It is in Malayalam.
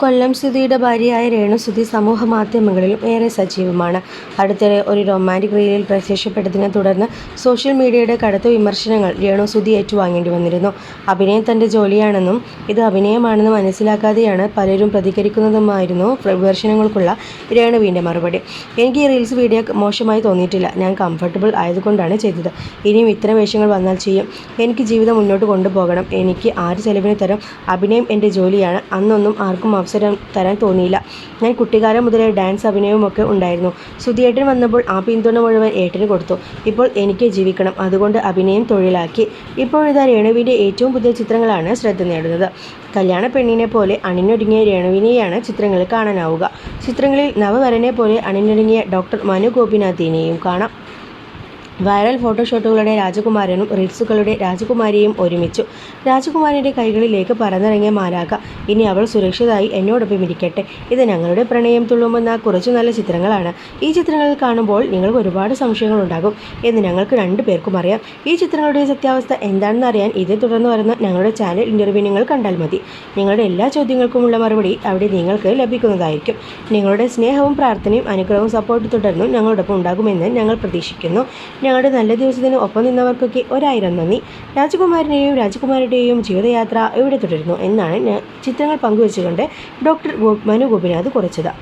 കൊല്ലം സുധിയുടെ ഭാര്യയായ രേണുസുധി സമൂഹ മാധ്യമങ്ങളിലും ഏറെ സജീവമാണ്. അടുത്തിടെ ഒരു റൊമാന്റിക് റീലിൽ പ്രത്യക്ഷപ്പെട്ടതിനെ തുടർന്ന് സോഷ്യൽ മീഡിയയുടെ കടുത്ത വിമർശനങ്ങൾ രേണുസുധി ഏറ്റുവാങ്ങേണ്ടി വന്നിരുന്നു. അഭിനയം തന്റെ ജോലിയാണെന്നും ഇത് അഭിനയമാണെന്ന് മനസ്സിലാക്കാതെയാണ് പലരും പ്രതികരിക്കുന്നതുമായിരുന്നു വിമർശനങ്ങൾക്കുള്ള രേണുവിന്റെ മറുപടി. എനിക്ക് ഈ റീൽസ് വീഡിയോ മോശമായി തോന്നിയിട്ടില്ല. ഞാൻ കംഫർട്ടബിൾ ആയതുകൊണ്ടാണ് ചെയ്തത്. ഇനിയും ഇത്തരം വേഷങ്ങൾ വന്നാൽ ചെയ്യും. എനിക്ക് ജീവിതം മുന്നോട്ട് കൊണ്ടുപോകണം. എനിക്ക് ആര് ചെലവിന് തരും? അഭിനയം എന്റെ ജോലിയാണ്. അന്നൊന്നും ആർക്കും അവസരം തരാൻ തോന്നിയില്ല. ഞാൻ കുട്ടിക്കാലം മുതലേ ഡാൻസ് അഭിനയവും ഒക്കെ ഉണ്ടായിരുന്നു. സുധിയേട്ടൻ വന്നപ്പോൾ ആ പിന്തുണ മുഴുവൻ ഏട്ടന് കൊടുത്തു. ഇപ്പോൾ എനിക്ക് ജീവിക്കണം. അതുകൊണ്ട് അഭിനയം തൊഴിലാക്കി. ഇപ്പോഴിതാ രേണുവിന്റെ ഏറ്റവും പുതിയ ചിത്രങ്ങളാണ് ശ്രദ്ധ നേടുന്നത്. കല്യാണ പെണ്ണിനെ പോലെ അണിഞ്ഞൊരുങ്ങിയ രേണുവിനെയാണ് ചിത്രങ്ങളിൽ കാണാനാവുക. ചിത്രങ്ങളിൽ നവവരനെ പോലെ അണിഞ്ഞൊരുങ്ങിയ ഡോക്ടർ മനു ഗോപിനാഥിനെയും കാണാം. വൈറൽ ഫോട്ടോഷോട്ടുകളുടെ രാജകുമാരനും റിറ്റ്സുകളുടെ രാജകുമാരിയും ഒരുമിച്ചു. രാജകുമാരിയുടെ കൈകളിലേക്ക് പറന്നിറങ്ങിയ മാലാക ഇനി അവൾ സുരക്ഷിതമായി എന്നോടൊപ്പം ഇരിക്കട്ടെ. ഇത് ഞങ്ങളുടെ പ്രണയം തുള്ളുമെന്ന കുറച്ച് നല്ല ചിത്രങ്ങളാണ്. ഈ ചിത്രങ്ങൾ കാണുമ്പോൾ നിങ്ങൾക്ക് ഒരുപാട് സംശയങ്ങളുണ്ടാകും എന്ന് ഞങ്ങൾക്ക് രണ്ടു പേർക്കും അറിയാം. ഈ ചിത്രങ്ങളുടെ സത്യാവസ്ഥ എന്താണെന്ന് അറിയാൻ ഇതേ തുടർന്ന് വരുന്ന ഞങ്ങളുടെ ചാനൽ ഇന്റർവ്യൂ നിങ്ങൾ കണ്ടാൽ മതി. നിങ്ങളുടെ എല്ലാ ചോദ്യങ്ങൾക്കുമുള്ള മറുപടി അവിടെ നിങ്ങൾക്ക് ലഭിക്കുന്നതായിരിക്കും. നിങ്ങളുടെ സ്നേഹവും പ്രാർത്ഥനയും അനുഗ്രഹവും സപ്പോർട്ട് തുടർന്നും ഞങ്ങളോടൊപ്പം ഉണ്ടാകുമെന്ന് ഞങ്ങൾ പ്രതീക്ഷിക്കുന്നു. ഞങ്ങളുടെ നല്ല ദിവസത്തിന് ഒപ്പം നിന്നവർക്കൊക്കെ ഒരായിരം നന്ദി. രാജകുമാരനെയും രാജകുമാരിയുടെയും ജീവിതയാത്ര ഇവിടെ തുടരുന്നു എന്നാണ് ഞാൻ ചിത്രങ്ങൾ പങ്കുവച്ചുകൊണ്ട് ഡോക്ടർ മനു ഗോപിനാഥ് കുറിച്ചത്.